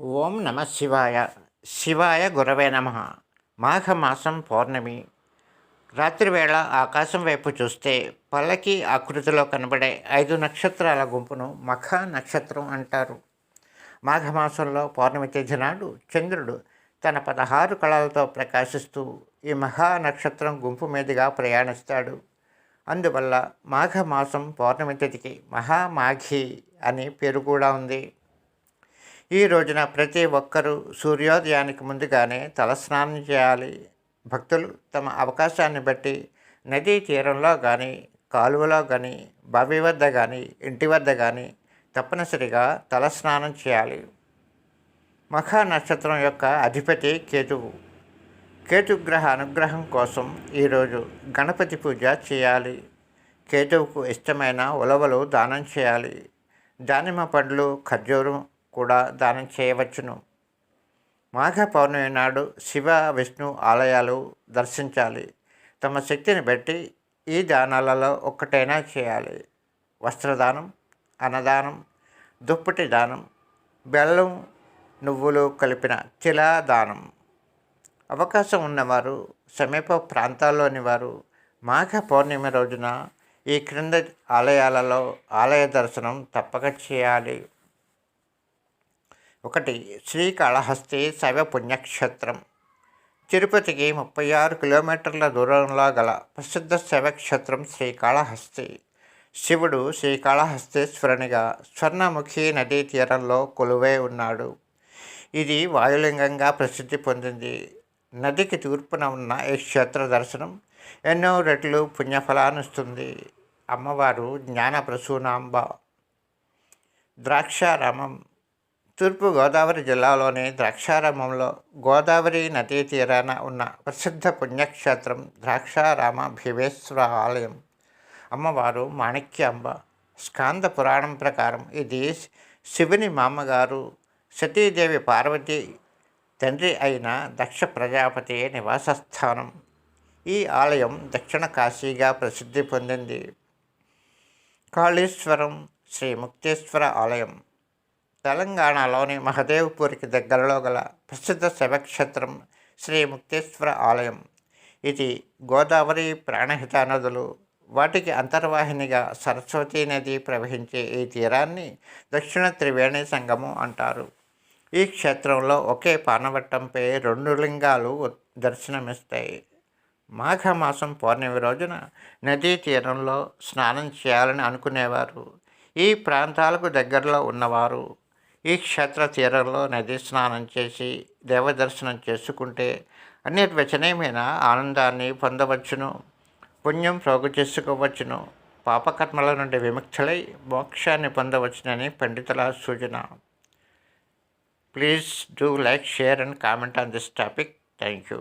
ఓం నమ శివాయ. శివాయ గురవే నమ. మాఘమాసం పౌర్ణమి. రాత్రివేళ ఆకాశం వైపు చూస్తే పల్లకి ఆకృతిలో కనబడే ఐదు నక్షత్రాల గుంపును మఖ నక్షత్రం అంటారు. మాఘమాసంలో పౌర్ణమి తేదీ నాడు చంద్రుడు తన పదహారు కళలతో ప్రకాశిస్తూ ఈ మహా నక్షత్రం గుంపు మీదుగా ప్రయాణిస్తాడు. అందువల్ల మాఘమాసం పౌర్ణమి తిథికి మహామాఘి అనే పేరు కూడా ఉంది. ఈ రోజున ప్రతి ఒక్కరూ సూర్యోదయానికి ముందుగానే తలస్నానం చేయాలి. భక్తులు తమ అవకాశాన్ని బట్టి నదీ తీరంలో కానీ కాలువలో కానీ బావి వద్ద కానీ ఇంటి వద్ద కానీ తప్పనిసరిగా తలస్నానం చేయాలి. మఖ నక్షత్రం యొక్క అధిపతి కేతువు. కేతుగ్రహ అనుగ్రహం కోసం ఈరోజు గణపతి పూజ చేయాలి. కేతువుకు ఇష్టమైన ఉలవలు దానం చేయాలి. దానిమ్మ పండ్లు ఖర్జూరం కూడా దానం చేయవచ్చును. మాఘ పౌర్ణమి నాడు శివ విష్ణు ఆలయాలు దర్శించాలి. తమ శక్తిని బట్టి ఈ దానాలలో ఒక్కటైనా చేయాలి. వస్త్రదానం అన్నదానం దుప్పటి దానం బెల్లం నువ్వులు కలిపిన తిలా దానం. అవకాశం ఉన్నవారు సమీప ప్రాంతాల్లోని వారు మాఘ పౌర్ణమి రోజున ఈ క్రింద ఆలయాలలో ఆలయ దర్శనం తప్పక చేయాలి. ఒకటి శ్రీకాళహస్తి శైవ పుణ్యక్షేత్రం. తిరుపతికి ముప్పై ఆరు కిలోమీటర్ల దూరంలో గల ప్రసిద్ధ శైవక్షేత్రం శ్రీకాళహస్తి. శివుడు శ్రీకాళహస్తేశ్వరునిగా స్వర్ణముఖి నదీ తీరంలో కొలువై ఉన్నాడు. ఇది వాయులింగంగా ప్రసిద్ధి పొందింది. నదికి తూర్పున ఉన్న ఈ క్షేత్ర దర్శనం ఎన్నో రెట్లు పుణ్యఫలాన్నిస్తుంది. అమ్మవారు జ్ఞాన ప్రసూనాంబ ద్రాక్షారామం తూర్పుగోదావరి జిల్లాలోని ద్రాక్షారామంలో గోదావరి నదీ తీరాన ఉన్న ప్రసిద్ధ పుణ్యక్షేత్రం ద్రాక్షారామ భీమేశ్వర ఆలయం. అమ్మవారు మాణిక్యాంబ స్కాంద పురాణం ప్రకారం ఇది శివుని మామగారు సతీదేవి పార్వతి తండ్రి అయిన దక్ష ప్రజాపతి నివాసస్థానం. ఈ ఆలయం దక్షిణ కాశీగా ప్రసిద్ధి పొందింది. కాళేశ్వరం శ్రీ ముక్తేశ్వర ఆలయం తెలంగాణలోని మహదేవ్పూర్కి దగ్గరలో గల ప్రసిద్ధ శివక్షేత్రం శ్రీ ముక్తేశ్వర ఆలయం. ఇది గోదావరి ప్రాణహిత నదులు వాటికి అంతర్వాహినిగా సరస్వతీ నది ప్రవహించే ఈ తీరాన్ని దక్షిణ త్రివేణి సంగమం అంటారు. ఈ క్షేత్రంలో ఒకే పానవట్టంపై రెండు లింగాలు దర్శనమిస్తాయి. మాఘమాసం పౌర్ణమి రోజున నదీ తీరంలో స్నానం చేయాలని అనుకునేవారు. ఈ ప్రాంతాలకు దగ్గరలో ఉన్నవారు ఈ క్షేత్ర తీరంలో నదీ స్నానం చేసి దేవదర్శనం చేసుకుంటే అన్నిర్వచనీయమైన ఆనందాన్ని పొందవచ్చును పుణ్యం ప్రోగు చేసుకోవచ్చును పాపకర్మల నుండి విముక్తులై మోక్షాన్ని పొందవచ్చునని పండితుల సూచన. Please do like share and comment on this topic. Thank you.